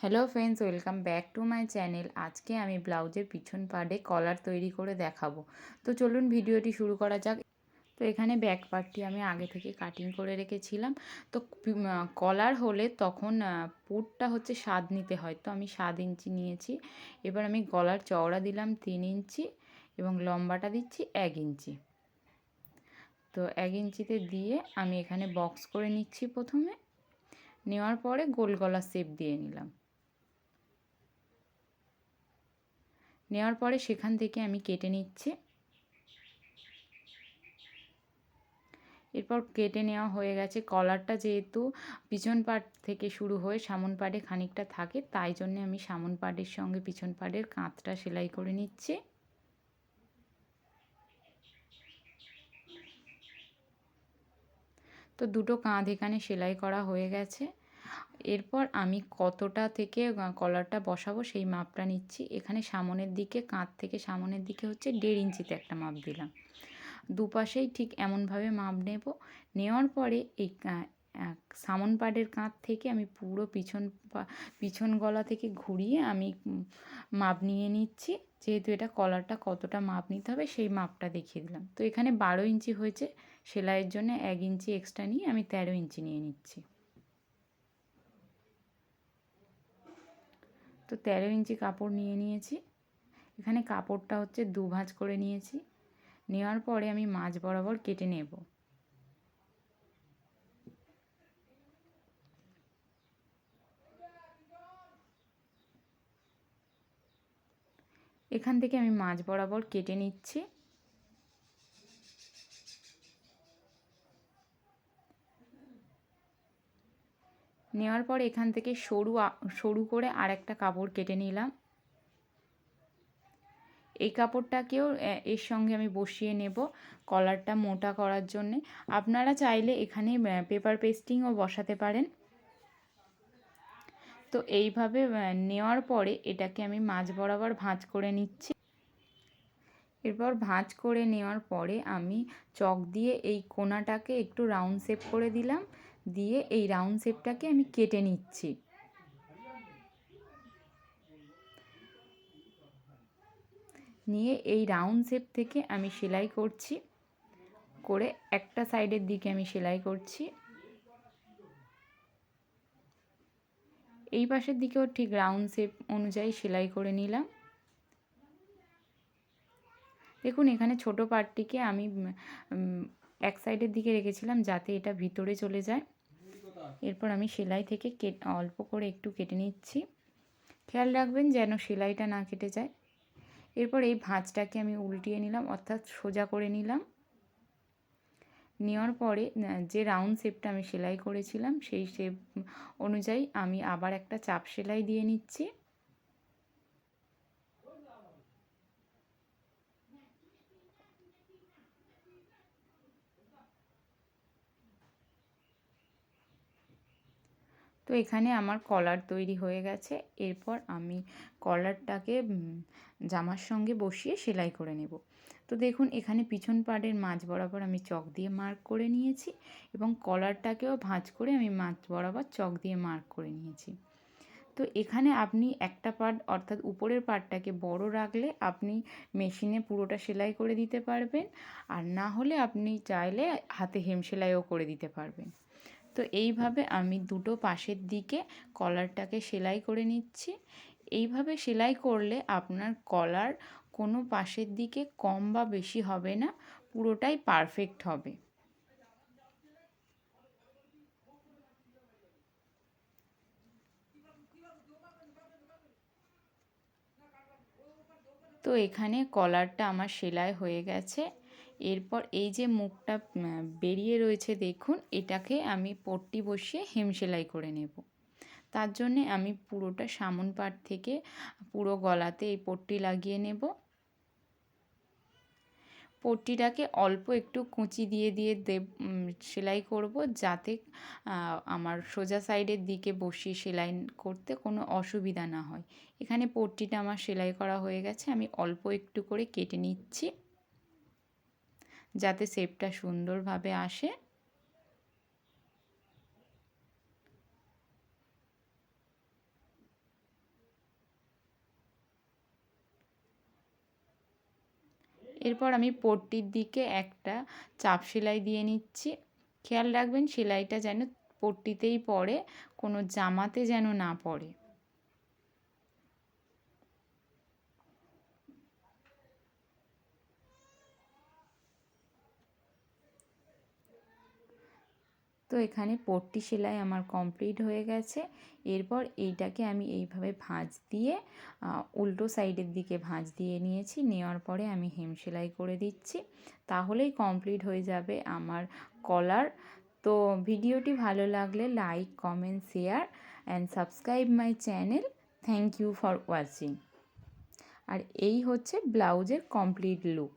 Hello friends welcome back to my channel আজকে আমি ব্লাউজের পিছন পার্টে কলার তৈরি করে দেখাবো। তো চলুন ভিডিওটি শুরু করা যাক। তো এখানে ব্যাক পার্টটি আমি আগে থেকে কাটিং করে রেখেছিলাম। তো কলার হলে তখন পুটটা হচ্ছে স্বাদ নিতে হয়। তো আমি সাত ইঞ্চি নিয়েছি। এবার আমি গলার চওড়া দিলাম তিন ইঞ্চি এবং লম্বাটা দিচ্ছি এক ইঞ্চি তো এক ইঞ্চিতে দিয়ে আমি এখানে বক্স করে নিচ্ছি প্রথমে। নেওয়ার পরে গোল গলা শেপ দিয়ে নিলাম। নেওয়ার পরে সেখান থেকে আমি কেটে নিচ্ছি। এরপর কেটে নেওয়া হয়ে গেছে। কলারটা যেহেতু পিছন পাট থেকে শুরু হয়ে সামন পাড়ে খানিকটা থাকে, তাই জন্যে আমি সামন পাড়ের সঙ্গে পিছন পাড়ের কাঁধটা সেলাই করে নিচ্ছি। তো দুটো কাঁধ এখানে সেলাই করা হয়ে গেছে। এরপর আমি কতটা থেকে কলারটা বসাবো সেই মাপটা নিচ্ছি। এখানে সামনের দিকে, কাঁধ থেকে সামনের দিকে হচ্ছে দেড় ইঞ্চিতে একটা মাপ দিলাম। দুপাশেই ঠিক এমনভাবে মাপ নেব। নেওয়ার পরে এই সামন পাড়ের কাঁধ থেকে আমি পুরো পিছন পিছন গলা থেকে ঘুরিয়ে আমি মাপ নিয়ে নিচ্ছি। যেহেতু এটা কলারটা কতটা মাপ নিতে হবে সেই মাপটা দেখিয়ে দিলাম। তো এখানে বারো ইঞ্চি হয়েছে। সেলাইয়ের জন্য এক ইঞ্চি এক্সট্রা নিয়ে আমি তেরো ইঞ্চি নিয়ে নিচ্ছি। তো তেরো ইঞ্চি কাপড় নিয়ে নিয়েছি। এখানে কাপড়টা হচ্ছে দু ভাঁজ করে নিয়েছি। নেওয়ার পরে আমি মাঝ বরাবর কেটে নেব। এখান থেকে আমি মাঝ বরাবর কেটে নিচ্ছি। নেওয়ার পর এখান থেকে সরু সরু করে আর একটা কাপড় কেটে নিলাম। এই কাপড়টাকেও এর সঙ্গে আমি বসিয়ে নেব কলারটা মোটা করার জন্যে। আপনারা চাইলে এখানে পেপার পেস্টিংও বসাতে পারেন। তো এইভাবে নেওয়ার পরে এটাকে আমি মাঝ বরাবর ভাঁজ করে নিচ্ছি। এরপর ভাঁজ করে নেওয়ার পরে আমি চক দিয়ে এই কোনাটাকে একটু রাউন্ড শেপ করে দিলাম। দিয়ে এই রাউন্ড শেপটাকে আমি কেটে নিচ্ছি। নিয়ে এই রাউন্ড শেপ থেকে আমি সেলাই করছি। করে একটা সাইডের দিকে আমি সেলাই করছি। এই পাশের দিকেও ঠিক রাউন্ড শেপ অনুযায়ী সেলাই করে নিলাম। দেখুন, এখানে ছোট পার্টটিকে আমি এক সাইডের দিকে রেখেছিলাম যাতে এটা ভিতরে চলে যায়। এরপর আমি সেলাই থেকে অল্প করে একটু কেটে নিচ্ছি। খেয়াল রাখবেন যেন সেলাইটা না কেটে যায়। এরপর এই ভাঁজটাকে আমি উল্টিয়ে নিলাম, অর্থাৎ সোজা করে নিলাম। নেওয়ার পরে যে রাউন্ড শেপটা আমি সেলাই করেছিলাম, সেই শেপ অনুযায়ী আমি আবার একটা চাপ সেলাই দিয়ে নিচ্ছি। তো এখানে আমার কলার তৈরি হয়ে গেছে। এরপর আমি কলারটাকে জামার সঙ্গে বসিয়ে সেলাই করে নেব। তো দেখুন, এখানে পিছন পাড়ের মাঝ বরাবর আমি চক দিয়ে মার্ক করে নিয়েছি এবং কলারটাকেও ভাঁজ করে আমি মাঝ বরাবর চক দিয়ে মার্ক করে নিয়েছি। তো এখানে আপনি একটা পার্ট অর্থাৎ উপরের পার্টটাকে বড় রাখলে আপনি মেশিনে পুরোটা সেলাই করে দিতে পারবেন। আর না হলে আপনি চাইলে হাতে হেম সেলাইও করে দিতে পারবেন। তো এইভাবে আমি দুটো পাশের দিকে কলারটাকে সেলাই করে নিচ্ছি। এইভাবে সেলাই করলে আপনার কলার কোনো পাশের দিকে কম বা বেশি হবে না, পুরোটাই পারফেক্ট হবে। তো এখানে কলারটা আমার সেলাই হয়ে গেছে। এরপর এই যে মুখটা বেরিয়ে রয়েছে দেখুন, এটাকে আমি পট্টি বসিয়ে হেম সেলাই করে নেব। তার জন্যে আমি পুরোটা সামন পাট থেকে পুরো গলাতে এই পট্টি লাগিয়ে নেব। পট্টিটাকে অল্প একটু কুচি দিয়ে দিয়ে দেব সেলাই করব যাতে আমার সোজা সাইডের দিকে বসিয়ে সেলাই করতে কোনো অসুবিধা না হয়। এখানে পট্টিটা আমার সেলাই করা হয়ে গেছে, আমি অল্প একটু করে কেটে নিচ্ছি। যাতে শেপটা সুন্দরভাবে আসে। এরপর আমি পট্টির দিকে একটা চাপ সেলাই দিয়ে নিচ্ছি। খেয়াল রাখবেন, সেলাইটা যেন পট্টিতেই পড়ে, কোনো জামাতে যেন না পড়ে। তো এখানে পট্টি সেলাই আমার কমপ্লিট হয়ে গেছে। এরপর এইটাকে আমি এইভাবে ভাঁজ দিয়ে উল্টো সাইডের দিকে ভাঁজ দিয়ে নিয়েছি। নেওয়ার পরে আমি হেম সেলাই করে দিচ্ছি। তাহলেই কমপ্লিট হয়ে যাবে আমার কলার। তো ভিডিওটি ভালো লাগলে like, comment, share and subscribe my channel thank you for watching আর এই হচ্ছে ব্লাউজের কমপ্লিট লুক